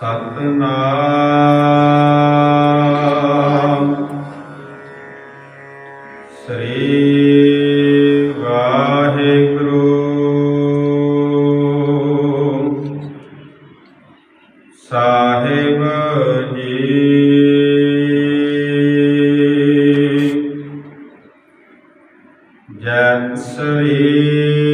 ਸਤਨਾਮ। ਸ੍ਰੀ ਵਾਹਿਗੁਰੂ। ਸਾਹਿਬ ਜੀ। ਜੈ ਸ੍ਰੀ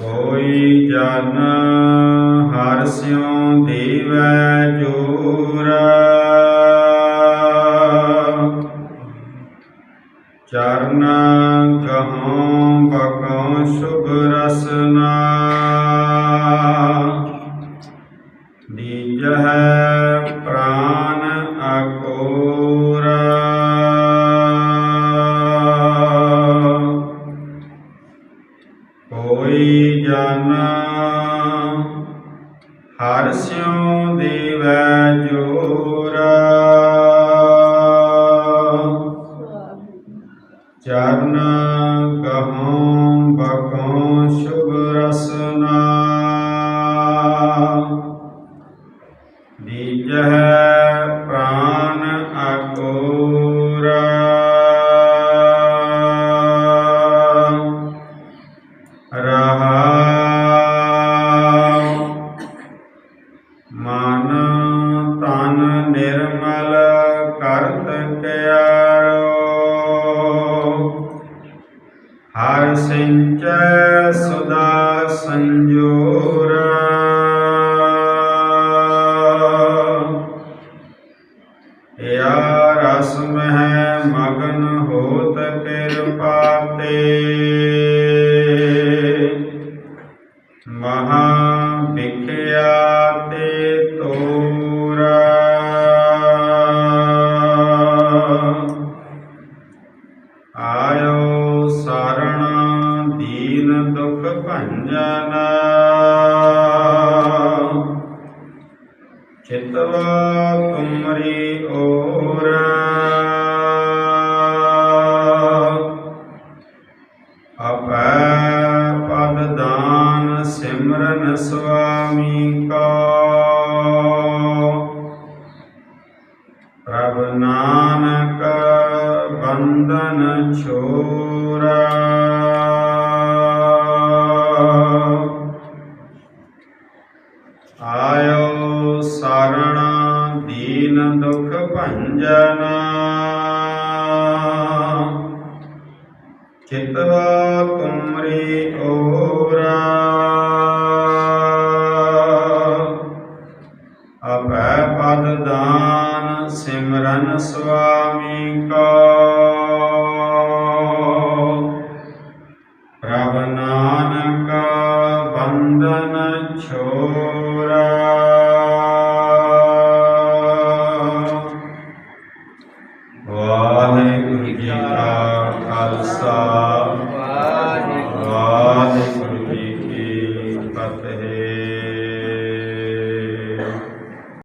ਕੋਈ ਜਨ ਹਰਿ ਸਿਉ ਦੇਵੈ ਜੋਰ ਚਰਨ ਕਹਉ ਬਕਉ ਸ਼ੁਭ ਰਸਨਾ। ਦੀਜਹਿ ਪ੍ਰਾਨ ਕੋਈ ਜਨ ਹਰਿ ਸਿਉ ਦੇਵੈ ਜੋਰ। ਚਰਨ ਕਹਉ ਬਕਉ ਸ਼ੁਭ ਰਸਨਾ। ਬੀਜ ਪ੍ਰਾਨ ਮਨ ਤਨ ਨਿਰਮਲ ਕਰਤ ਕਿਆਰੋ। ਹਰ ਸਿੰਚੈ ਸੁਦਾ ਸੰਜੋਰ। ਯਾ ਰਸ ਮਹਿ ਮਗਨ ਹੋਤ ਕਿਰਪਾ ਤੇ। ਆਇਓ ਸਰਣ ਦੀਨ ਦੁਖ ਭੰਜਨ। ਚਿਤਵਾ ਤੁਮਰੀ ਓਰ। ਆਪੈ ਪਦ ਦਾਨ ਸਿਮਰਨ ਸੁਆਮੀ ਕਾ। ਪ੍ਰਭ ਨਾਨਕ ਬੰਧਨ ਛੋਰਾ ਆਇਓ ਸਰਣ ਦੀਨ ਦੁਖ ਭੰਜਨ ਚਿਤਵਾ ਤੁਮਰੀ ਓਰਾ ਆਪੈ ਪਦ ਦਾਨ ਸਿਮਰਨ ਸੁਆ ਨਾਨਕ ਬੰਦਨ ਛੋ